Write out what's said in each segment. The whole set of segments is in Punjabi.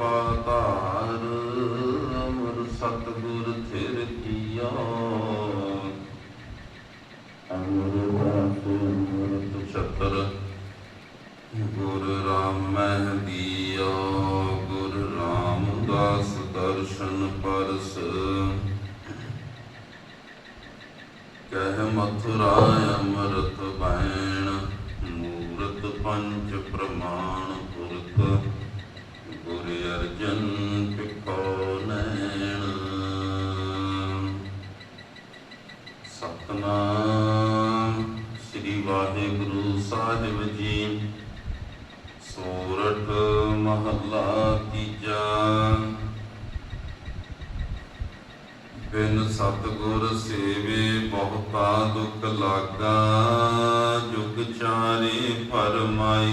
ਕਿਰਪਾ ਧਾਰ, ਅਮਰ ਸਤਿਗੁਰ ਥਿਰ ਕੀਆ। ਅਮਰ ਦਾਸ ਮਰਤ ਛਤਰ, ਗੁਰ ਰਾਮਹਿ ਦੀਆ। ਗੁਰ ਰਾਮਦਾਸ ਦਰਸ਼ਨ ਪਰਸ। ਕਹਿ ਮਥੁਰਾ ਅੰਮ੍ਰਿਤ ਬੈਣ, ਮੂਰਤ ਪੰਚ ਵਾਹਿਗੁਰੂ ਸਾਹਿਬ ਜੀ। ਸੋਰਠ ਮਹੱਲਾ ਤੀਜਾ। ਬਿਨ ਸਤਗੁਰ ਸੇਵੇ ਬਹੁਤਾ ਦੁੱਖ ਲਾਗਾ, ਜੁਗ ਚਾਰੇ ਫਰਮਾਈ।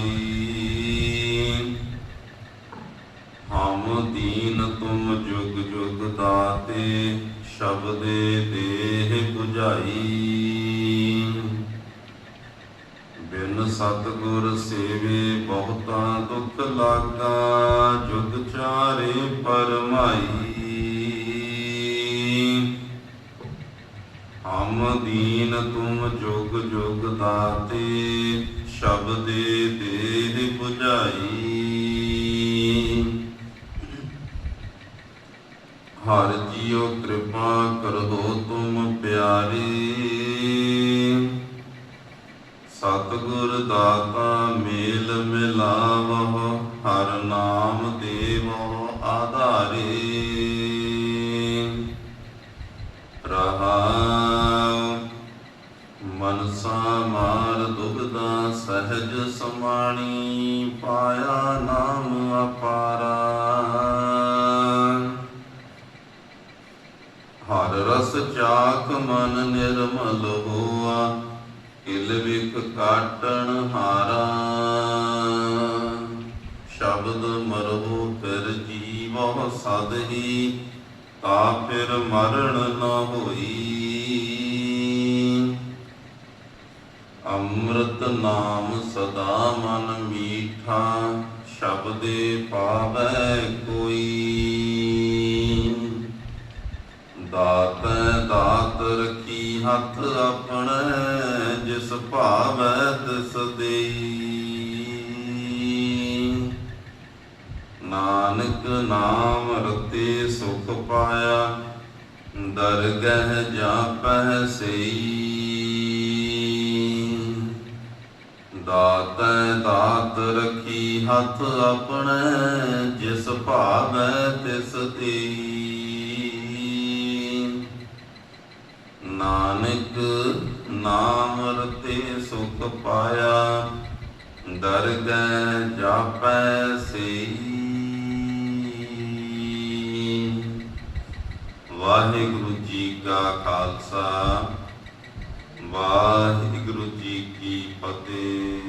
ਹਮ ਦੀਨ ਤੁਮ ਜੁਗ ਜੁਗ ਦਾਤੇ, ਸ਼ਬਦੇ ਦੇਹ 부ਝਾਈ ਬਿਨ ਸਤਗੁਰ ਸੇਵੇ ਬਹੁਤਾ ਦੁੱਖ ਲਾਗਾ, ਜੁਗ ਚਾਰੇ ਪਰਮਾਈ। ਹਮ ਦੀਨ ਤੁਮ ਜੁਗ ਜੁਗ ਦਾਤੇ, ਸ਼ਬਦੇ ਦੇਹ 부ਝਾਈ ਹਰ ਜੀਉ ਕਿਰਪਾ ਕਰੋ ਤੁਮ ਪਿਆਰੇ। ਸਤਿਗੁਰ ਦਾਤਾ ਮੇਲ ਮਿਲਾਵਹੁ, ਹਰ ਨਾਮ ਦੇਵੋ ਆਧਾਰੇ। ਰਹਾਉ, ਮਨਸਾ ਮਾਰ ਦੁਬਦਾ ਸਹਿਜ ਸਮਾਣੀ, ਪਾਇਆ ਨਾਮ ਅਪਾਰਾ। ਹਰ ਰਸ ਚਾਕ ਮਨ ਨਿਰਮਲ ਹੋਆ ਕਿਲ ਵਿਖ ਕਾਟਣ ਹਾਰਾ। ਸ਼ਬਦ ਮਰਹੁ ਫਿਰ ਜੀਵੋ ਸਦ ਹੀ ਤਾ ਫਿਰ ਮਰਨ ਨ ਹੋਈ। ਅੰਮ੍ਰਿਤ ਨਾਮ ਸਦਾ ਮਨ ਮੀਠਾ, ਸ਼ਬਦੇ ਪਾਵੈ ਕੋਈ। ਦਾਤੈ ਦਾਤ ਰਖੀ ਹੱਥ ਆਪਣੇ ਭਾਵੈ ਤਿਸ ਦੇਈ। ਨਾਨਕ ਨਾਮ ਰਤੇ ਸੁਖ ਪਾਇਆ, ਦਰਗਹਿ ਜਾਪਹਿ ਸਈ। ਦਾਤੈ ਦਾਤ ਰਖੀ ਹੱਥ ਆਪਣੇ, ਜਿਸ ਭਾਵੈ ਤਿਸ ਦੇਈ। ਨਾਨਕ ਨਾਮ ਰਤੇ ਸੁਖ ਪਾਇਆ, ਦਰਗਹਿ ਜਾਪੈ ਸਈ। ਵਾਹਿਗੁਰੂ ਜੀ ਕਾ ਖਾਲਸਾ, ਵਾਹਿਗੁਰੂ ਜੀ ਕੀ ਫਤਿਹ।